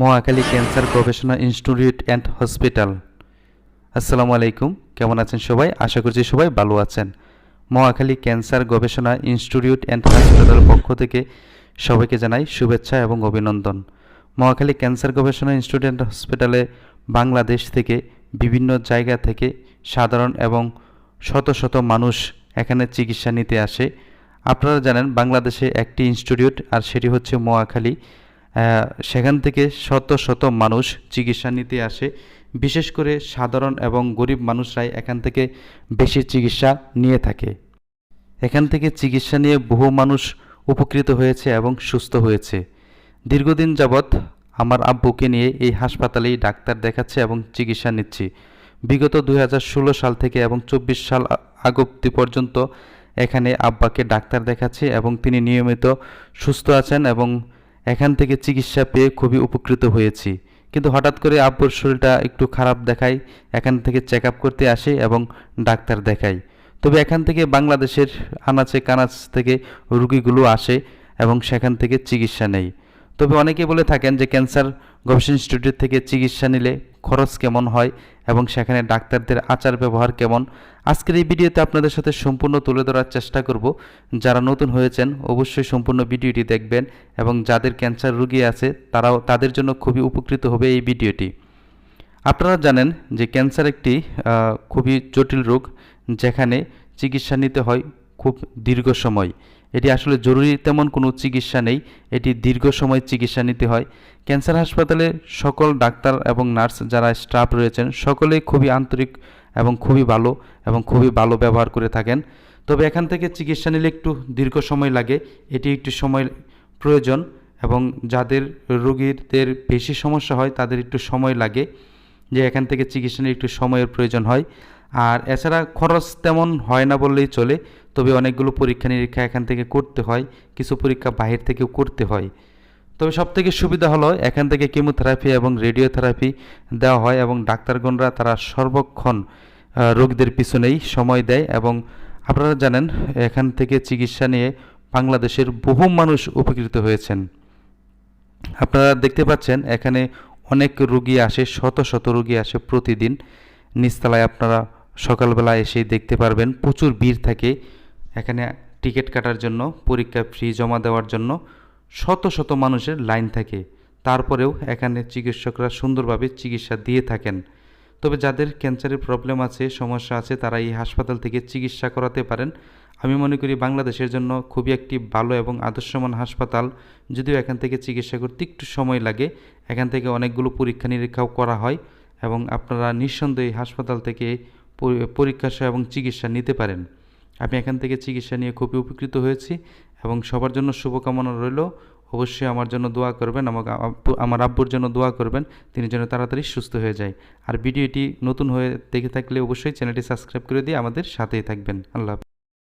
Mohakhali cancer গবেষণা institute and hospital. আসসালামু আলাইকুম, কেমন আছেন সবাই? আশা করছি সবাই ভালো আছেন। মহাখালী ক্যান্সার গবেষণা ইনস্টিটিউট অ্যান্ড হসপিটালের পক্ষ থেকে সবাইকে জানাই শুভেচ্ছা এবং অভিনন্দন। মহাখালী ক্যান্সার গবেষণা ইনস্টিটিউট অ্যান্ড হসপিটালে বাংলাদেশ থেকে বিভিন্ন জায়গা থেকে সাধারণ এবং শত শত মানুষ এখানে চিকিৎসা নিতে আসে। আপনারা জানেন, বাংলাদেশে একটি ইনস্টিটিউট আর সেটি হচ্ছে মহাখালী সেখান থেকে শত শত মানুষ চিকিৎসা নিতে আসে। বিশেষ করে সাধারণ এবং গরিব মানুষরাই এখান থেকে বেশি চিকিৎসা নিয়ে থাকে। এখান থেকে চিকিৎসা নিয়ে বহু মানুষ উপকৃত হয়েছে এবং সুস্থ হয়েছে। দীর্ঘদিন যাবৎ আমার আব্বুকে নিয়ে এই হাসপাতালেই ডাক্তার দেখাচ্ছে এবং চিকিৎসা নিচ্ছি। বিগত দু হাজার ষোলো সাল থেকে এবং চব্বিশ সাল আগ পর্যন্ত এখানে আব্বাকে ডাক্তার দেখাচ্ছি এবং তিনি নিয়মিত সুস্থ আছেন এবং এখান থেকে চিকিৎসা পেয়ে খুবই উপকৃত হয়েছি। কিন্তু হঠাৎ করে আব্বুর শরীরটা একটু খারাপ দেখায়, এখান থেকে চেক আপ করতে আসে এবং ডাক্তার দেখাই তবে এখান থেকে বাংলাদেশের আনাচে কানাচ থেকে রুগীগুলো আসে এবং সেখান থেকে চিকিৎসা নেয়। তবে অনেকে বলে থাকেন যে ক্যান্সার গবেষণা ইনস্টিটিউট থেকে চিকিৎসা নিলে খরচ কেমন হয় এবং সেখানে ডাক্তারদের আচার ব্যবহার কেমন? আজকের এই ভিডিওতে আপনাদের সাথে সম্পূর্ণ তুলে ধরার চেষ্টা করব। যারা নতুন হয়েছেন, অবশ্যই সম্পূর্ণ ভিডিওটি দেখবেন এবং যাদের ক্যান্সার রুগী আছে, তারাও তাদের জন্য খুবই উপকৃত হবে এই ভিডিওটি। আপনারা জানেন যে ক্যান্সার একটি খুবই জটিল রোগ, যেখানে চিকিৎসা নিতে হয় খুব দীর্ঘ সময়। এটি আসলে জরুরি, তেমন কোনো চিকিৎসা নেই। এটি দীর্ঘ সময় চিকিৎসা নিতে হয়। ক্যান্সার হাসপাতালে সকল ডাক্তার এবং নার্স যারা স্টাফ রয়েছেন, সকলেই খুবই আন্তরিক এবং খুবই ভালো এবং খুবই ভালো ব্যবহার করে থাকেন। তবে এখান থেকে চিকিৎসা নিলে একটু দীর্ঘ সময় লাগে। এটি একটু সময় প্রয়োজন এবং যাদের রোগীদের বেশি সমস্যা হয়, তাদের একটু সময় লাগে। যে এখান থেকে চিকিৎসা নিয়ে একটু সময়ের প্রয়োজন হয়। আর এছাড়া খরচ তেমন হয় না বললেই চলে, তবে অনেকগুলো পরীক্ষা নিরীক্ষা এখান থেকে করতে হয়, কিছু পরীক্ষা বাহির থেকেও করতে হয়। তবে সবথেকে সুবিধা হলো এখান থেকে কেমোথেরাপি এবং রেডিওথেরাপি দেওয়া হয় এবং ডাক্তারগণরা তারা সর্বক্ষণ রোগীদের পিছনেই সময় দেয় এবং আপনারা জানেন এখান থেকে চিকিৎসা নিয়ে বাংলাদেশের বহু মানুষ উপকৃত হয়েছেন। আপনারা দেখতে পাচ্ছেন এখানে অনেক রুগী আসে, শত শত রুগী আসে প্রতিদিন। নিচতলায় আপনারা সকালবেলা এসে দেখতে পারবেন প্রচুর ভিড় থাকে। এখানে টিকিট কাটার জন্য, পরীক্ষা ফি জমা দেওয়ার জন্য শত শত মানুষের লাইন থাকে। তারপরেও এখানে চিকিৎসকরা সুন্দরভাবে চিকিৎসা দিয়ে থাকেন। তবে যাদের ক্যান্সারের প্রবলেম আছে, সমস্যা আছে, তারা এই হাসপাতাল থেকে চিকিৎসা করাতে পারেন। আমি মনে করি বাংলাদেশের জন্য খুবই একটি ভালো এবং আদর্শমান হাসপাতাল। যদিও এখান থেকে চিকিৎসা করতে একটু সময় লাগে, এখান থেকে অনেকগুলো পরীক্ষা নিরীক্ষাও করা হয় এবং আপনারা নিঃসন্দেহে হাসপাতাল থেকে পরীক্ষা এবং চিকিৎসা নিতে পারেন। আমি এখান থেকে চিকিৎসা নিয়ে খুবই উপকৃত হয়েছি এবং সবার জন্য শুভকামনা রইল। অবশ্যই আমার জন্য দোয়া করবেন, আমাকে আমার আব্বুর জন্য দোয়া করবেন, তিনি যেন তাড়াতাড়ি সুস্থ হয়ে যায়। আর ভিডিওটি নতুন হয়ে দেখে থাকলে অবশ্যই চ্যানেলটি সাবস্ক্রাইব করে দিয়ে আমাদের সাথেই থাকবেন। আল্লাহ।